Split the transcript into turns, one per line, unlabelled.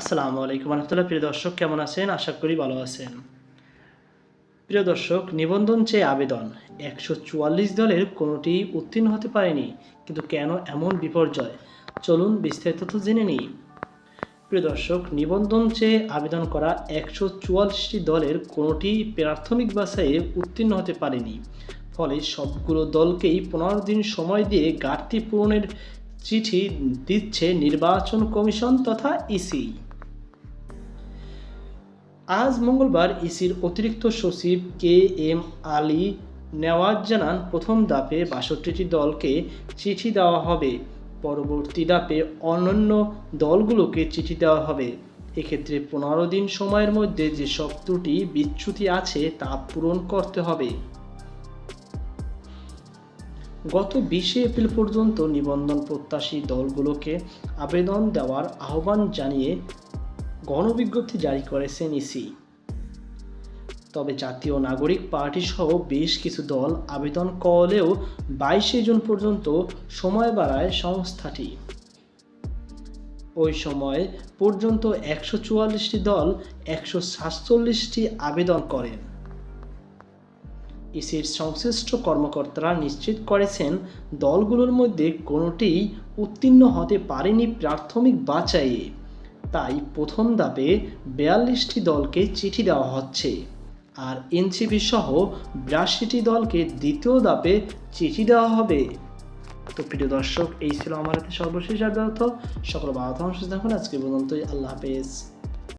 আসসালামু আলাইকুম রহমতুল্লাহ। প্রিয় দর্শক, কেমন আছেন? আশা করি ভালো আছেন। প্রিয় দর্শক, নিবন্ধন চেয়ে আবেদন। একশো চুয়াল্লিশ দলের কোনোটি উত্তীর্ণ হতে পারেনি, কিন্তু কেন এমন বিপর্যয়? চলুন বিস্তারিত তো জেনে নিই। প্রিয় দর্শক, নিবন্ধন চেয়ে আবেদন করা একশো চুয়াল্লিশটি দলের কোনোটি প্রাথমিক বাছাইয়ে উত্তীর্ণ হতে পারেনি। ফলে সবগুলো দলকেই পনেরো দিন সময় দিয়ে ঘাটতি পূরণের চিঠি দিচ্ছে নির্বাচন কমিশন তথা ইসি। আজ মঙ্গলবার ইসির অতিরিক্ত সচিব কে এম আলী নেওয়াজ জানান, প্রথম ধাপে বাষট্টিটি দলকে চিঠি দেওয়া হবে। পরবর্তী ধাপে অন্যান্য দলগুলোকে চিঠি দেওয়া হবে। এক্ষেত্রে পনেরো দিন সময়ের মধ্যে যেসব ত্রুটি, বিচ্যুতি আছে তা পূরণ করতে হবে। গত বিশে এপ্রিল পর্যন্ত নিবন্ধন প্রত্যাশী দলগুলোকে আবেদন দেওয়ার আহ্বান জানিয়ে গণবিজ্ঞপ্তি জারি করেছেন ইসি। তবে জাতীয় নাগরিক পার্টি সহ বেশ কিছু দল আবেদন করলেও বাইশে জুন পর্যন্ত সময় বাড়ায় সংস্থাটি। ওই সময় পর্যন্ত একশো চুয়াল্লিশটি দল একশো সাতচল্লিশটি আবেদন করেন। ইসির সংশ্লিষ্ট কর্মকর্তারা নিশ্চিত করেছেন, দলগুলোর মধ্যে কোনোটিই উত্তীর্ণ হতে পারেনি প্রাথমিক বাছাইয়ে। তাই প্রথম ধাপে বিয়াল্লিশটি দলকে চিঠি দেওয়া হচ্ছে। আর এনসিপি সহ বিরাশিটি দলকে দ্বিতীয় ধাপে চিঠি দেওয়া হবে। তো প্রিয় দর্শক, এই ছিল আমার হাতে সর্বশেষ আপডেট সকল বাধা অংশ দেখুন আজকে পর্যন্তই। আল্লাহ হাফেজ।